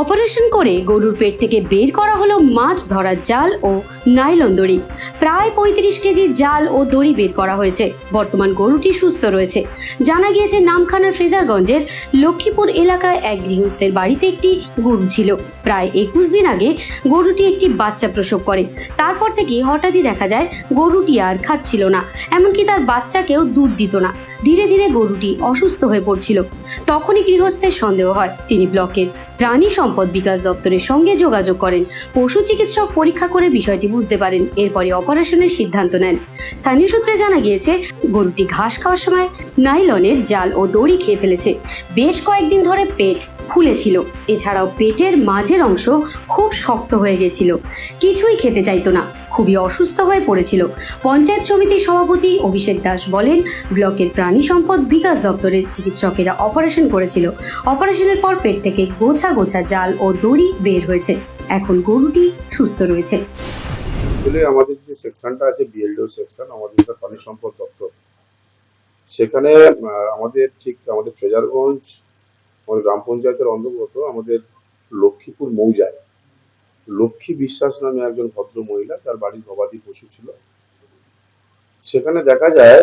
Operation করে গরুর পেট থেকে বের করা হলো মাছ ধরার জাল ও নাইলন দড়ি। প্রায় পঁয়ত্রিশ কেজি জাল ও দড়ি বের করা হয়েছে। বর্তমান গরুটি সুস্থ রয়েছে। জানা গিয়েছে, নামখানার ফ্রেজারগঞ্জের লক্ষ্মীপুর এলাকায় এক গৃহস্থের বাড়িতে একটি গরু ছিল। প্রায় একুশ দিন আগে গরুটি একটি বাচ্চা প্রসব করে। তারপর থেকে হঠাৎই দেখা যায়, গরুটি আর খাচ্ছিল না। এমনকি তার বাচ্চাকেও দুধ দিত না। ধীরে ধীরে গরুটি অসুস্থ হয়ে পড়ছিল। তখনই গৃহস্থের সন্দেহ হয়, তিনি ব্লকের প্রাণী সম্পদ বিকাশ দপ্তরের সঙ্গে যোগাযোগ করেন। পশু চিকিৎসক পরীক্ষা করে বিষয়টি বুঝতে পারেন এরপরে অপারেশনের সিদ্ধান্ত নেন। স্থানীয় সূত্রে জানা গিয়েছে, গরুটি ঘাস খাওয়ার সময় নাইলনের জাল ও দড়ি খেয়ে ফেলেছে। বেশ কয়েকদিন ধরে পেট ফুলেছিল। এছাড়াও পেটের মাঝের অংশ খুব শক্ত হয়ে গেছিল। কিছুই খেতে চাইতো না। খুবই অসুস্থ হয়ে পড়েছিল। পঞ্চায়েত সমিতির সভাপতি অভিষেক দাস বলেন, ব্লকের প্রাণী সম্পদ বিকাশ দপ্তরের চিকিৎসকেরা অপারেশন করেছিল। অপারেশনের পর পেট থেকে গোছা গোছা জাল ও দড়ি বের হয়েছে। এখন গরুটি সুস্থ রয়েছে। আমাদের যে সেকশনটা আছে বিএলডিও সেকশন, আমাদের প্রাণী সম্পদ দপ্তর, সেখানে আমাদের ঠিক আমাদের ফ্রেজারগঞ্জ আমাদের গ্রাম পঞ্চায়েতের অন্তর্গত আমাদের লক্ষ্মীপুর মৌজায় লক্ষ্মী বিশ্বাস নামে একজন ভদ্র মহিলা, তার বাড়ির গবাদি পশু ছিল। সেখানে দেখা যায়,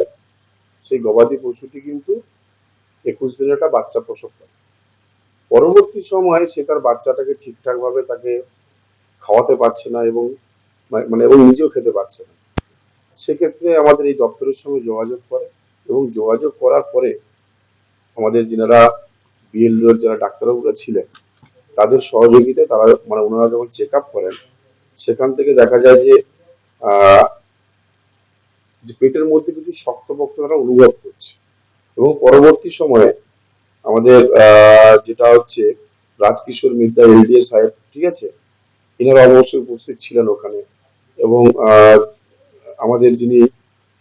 সেই গবাদি পশুটি কিন্তু একুশ দিনের একটা বাচ্চা প্রসব করে। পরবর্তী সময়ে সে তার বাচ্চাটাকে ঠিকঠাকভাবে তাকে খাওয়াতে পারছে না এবং মানে এবং নিজেও খেতে পারছে না। সেক্ষেত্রে আমাদের এই দপ্তরের সঙ্গে যোগাযোগ করে এবং যোগাযোগ করার পরে আমাদের যারা বিএলওর যারা ডাক্তারবাবুরা ছিলেন তাদের সহযোগিতায় তারা মানে ওনারা যখন চেক আপ করেন, সেখান থেকে দেখা যায় যে যে পেটের মধ্যে কিছু শক্তপোক্ত তারা অনুভব করছে। এবং পরবর্তী সময়ে আমাদের যেটা হচ্ছে রাজকিশোর মিদ্যা এলডিএস সাহেব, ঠিক আছে? এনারা অবশ্যই উপস্থিত ছিলেন ওখানে। এবং আমাদের যিনি,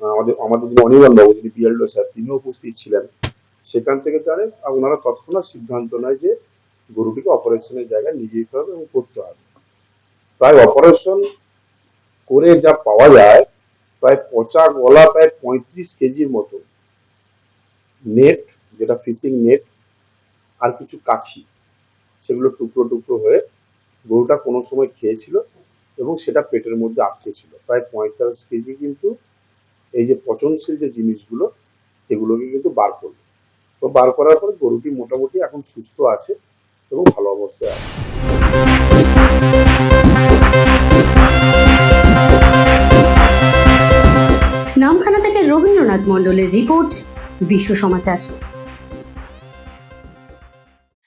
আমাদের আমাদের যিনি অনির্বাণ বাবু যিনি বিএলডো সাহেব, তিনিও উপস্থিত ছিলেন। সেখান থেকে জানেন আর ওনারা তৎক্ষণাৎ সিদ্ধান্ত নেয় যে গরুটিকে অপারেশনের জায়গায় নিয়ে যেতে হবে এবং করতে হবে। প্রায় অপারেশন করে যা পাওয়া যায়, প্রায় পচা গলা, প্রায় পঁয়ত্রিশ কেজির মতো নেট, যেটা ফিশিং নেট, আর কিছু কাছি, সেগুলো টুকরো টুকরো হয়ে গরুটা কোনো সময় খেয়েছিল এবং সেটা পেটের মধ্যে আটকে ছিল। প্রায় পঁয়তাল্লিশ কেজি কিন্তু এই যে পচনশীল যে জিনিসগুলো, এগুলোকে কিন্তু বার করল। তো বার করার পরে গরুটি মোটামুটি এখন সুস্থ আছে। এবং ভালো অবস্থায় আছে। নামখানা থেকে রবীন্দ্রনাথ মণ্ডলের report Biswa Samachar.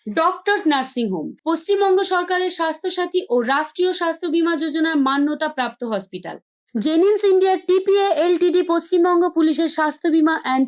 Doctors nursing home Paschimbanga সরকারের স্বাস্থ্যসাথী ও রাষ্ট্রীয় স্বাস্থ্য বীমা যোজনার মান্যতা প্রাপ্ত hospital. Genins India TPA LTD Paschimbanga পুলিশের স্বাস্থ্য বীমা অ্যান্ড